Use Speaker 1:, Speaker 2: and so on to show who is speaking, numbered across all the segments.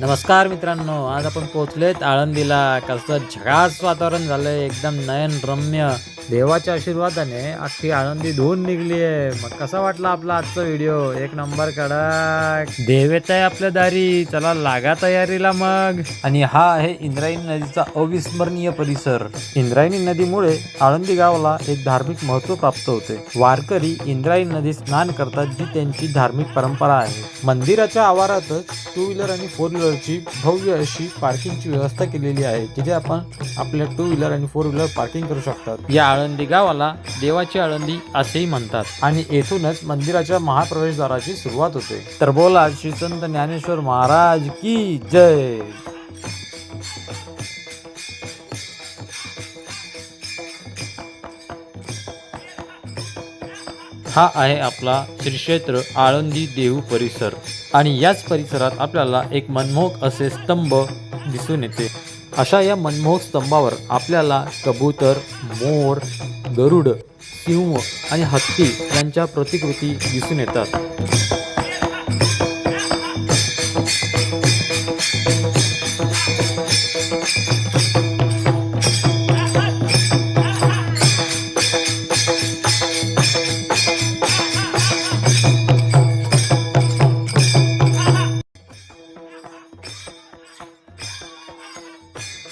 Speaker 1: नमस्कार मित्रांनो आज आपण पोहोचलेत आळंदीला कसं झकास वातावरण झालंय एकदम नयन रम्य. देवाच्या आशीर्वादाने अख्खी आळंदी धुवून निघली आहे मग कसा वाटला आपला आजचा व्हिडिओ? एक नंबर कडक. देव येत आहे आपल्या दारी चला लागा तयारीला मग. आणि हा आहे इंद्रायणी नदीचा अविस्मरणीय परिसर. इंद्रायणी नदीमुळे आळंदी गावाला एक धार्मिक महत्त्व प्राप्त होते. वारकरी इंद्रायणी नदी स्नान करतात जी त्यांची धार्मिक परंपरा आहे. मंदिराच्या आवारातच टू व्हीलर आणि फोर व्हीलरची भव्य अशी पार्किंगची व्यवस्था केलेली आहे जिथे आपण आपल्या टू व्हीलर आणि फोर व्हीलर पार्किंग करू शकतात. या आळंदी गावाला देवाची आळंदी असेही म्हणतात. आणि येथूनच मंदिराच्या महाप्रवेशद्वाराची सुरुवात होते. तर बोला श्री संत ज्ञानेश्वर महाराज की जय! हा आहे आपला श्री क्षेत्र आळंदी देहू परिसर आणि याच परिसरात आपल्याला एक मनमोहक असे स्तंभ दिसून येते. अशा या मनमोहक स्तंभावर आपल्याला कबूतर मोर गरुड सिंह आणि हत्ती यांच्या प्रतिकृती दिसून येतात.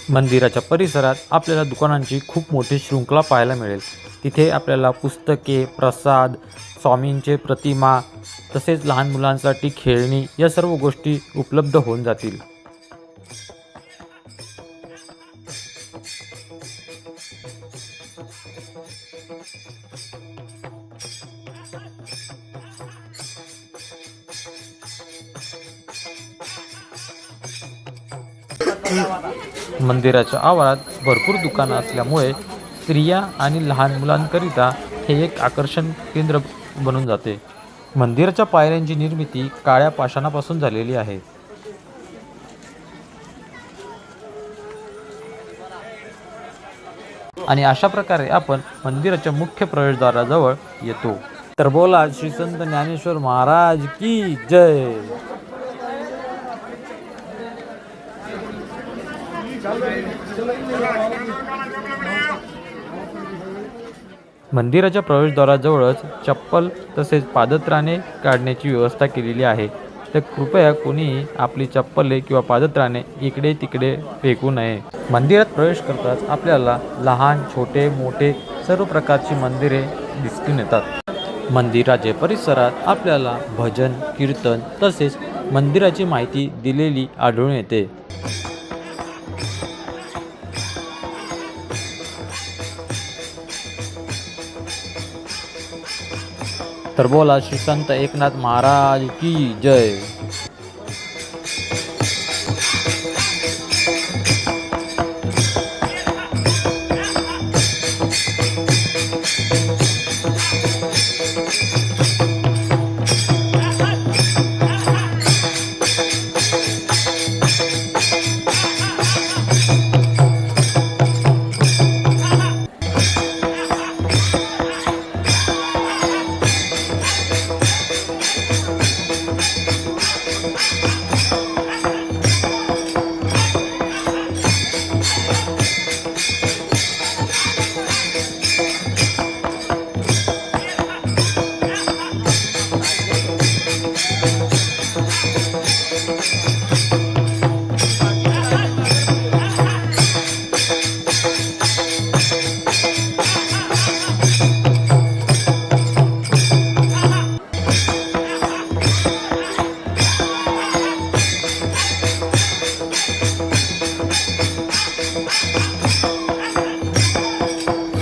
Speaker 1: मंदिराच्या परिसरात आपल्याला दुकानांची खूप मोठी शृंखला पाहायला मिळेल तिथे आपल्याला पुस्तके प्रसाद स्वामींचे प्रतिमा तसेच लहान मुलांसाठी खेळणी या सर्व गोष्टी उपलब्ध होऊन जातील मंदिराच्या आवारात भरपूर दुकानं असल्यामुळे स्त्रिया आणि लहान मुलांकरिता हे एक आकर्षण केंद्र बनून जाते. मंदिराच्या पायऱ्यांची निर्मिती काळ्या पाषाणापासून झालेली आहे. आणि अशा प्रकारे आपण मंदिराच्या मुख्य प्रवेशद्वाराजवळ येतो. तर बोला श्री संत ज्ञानेश्वर महाराज की जय! मंदिराच्या प्रवेशद्वाराजवळच चप्पल तसेच पादत्राणे काढण्याची व्यवस्था केलेली आहे. तर कृपया कोणीही आपली चप्पले किंवा पादत्राणे इकडे तिकडे फेकू नये. मंदिरात प्रवेश करताच आपल्याला लहान छोटे मोठे सर्व प्रकारची मंदिरे दिसून येतात. मंदिराच्या परिसरात आपल्याला भजन कीर्तन तसेच मंदिराची माहिती दिलेली आढळून येते. तर बोला श्री संत एकनाथ महाराज की जय?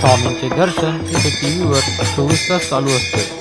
Speaker 1: स्वामींचे दर्शन तिथे टी व्हीवर चोवीस तास चालू असते.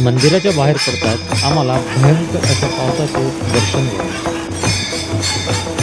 Speaker 1: मंदिराच्या बाहेर पडतात आम्हाला भयंकर अशा पावसाचं दर्शन झालं